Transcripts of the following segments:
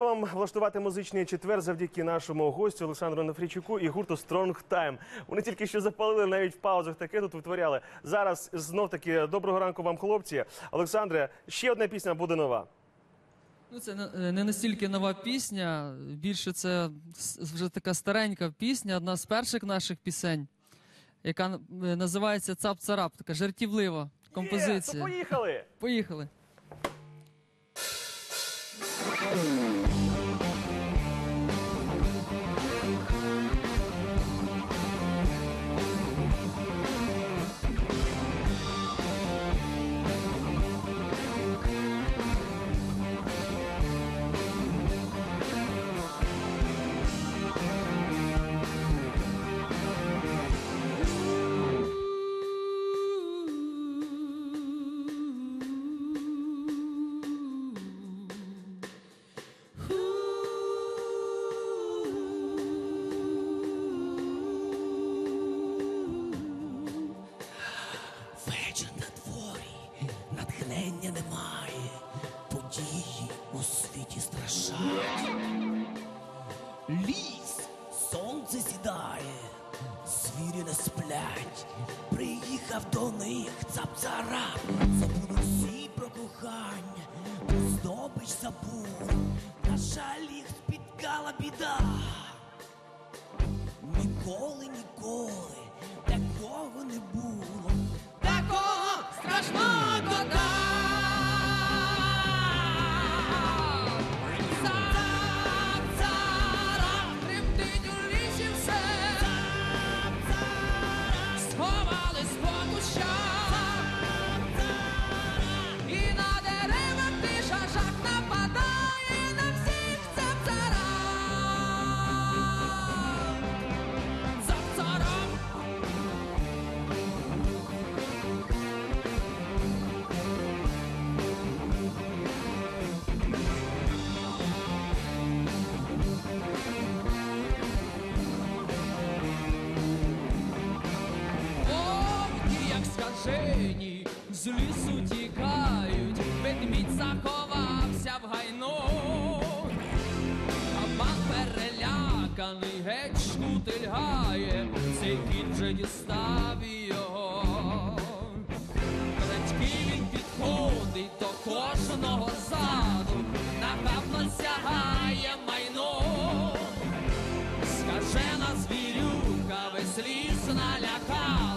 Вам влаштувати музичний четвер завдяки нашому гостю Олександру Нафрічуку і гурту Strong Time. Вони тільки що запалили навіть в паузах таке тут витворяли. Зараз знов таки доброго ранку вам, хлопці. Олександре, ще одна пісня буде нова. Ну, це не- настільки нова пісня. Більше це вже така старенька пісня, одна з перших наших пісень, яка е, називається Цап-царап, така жартівлива Є, то композиція. поїхали! Поїхали. У світі страшать. Ліс, сонце сідає, звірі не сплять. Приїхав до них цап-царап, забув всі про кохання, здобич забув, на жаль їх спіткала біда. Як з лісу тікають, ведмідь заховався в гайну. Кабан переляканий, геть шкутильгає, цей кіт вже дістав його. Крадьки він підходить до кожного заду, напевно сягає майно. Скажена звірюка весь ліс налякала,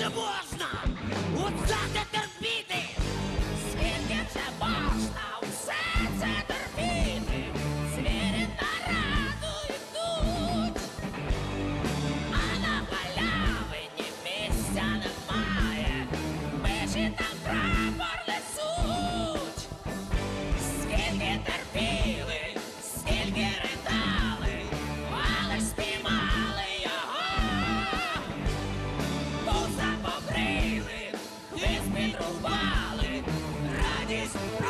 же можно? вот так это терпіти! Скільки же можно, Все это терпіти! Звірі на раду йдуть! А на не місця немає! Межі там прапор несуть! Скільки терпіти! Christ.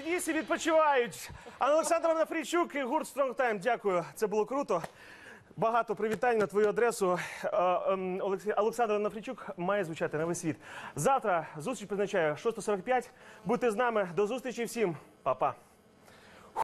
ACDC відпочивають. А Олександр Нафрійчук і гурт Strong Time. Дякую. Це було круто. Багато привітань на твою адресу. Е, ем, Олександр Нафрійчук має звучати на весь світ. Завтра зустріч призначаю 6.45. Будьте з нами. До зустрічі всім. Па-па.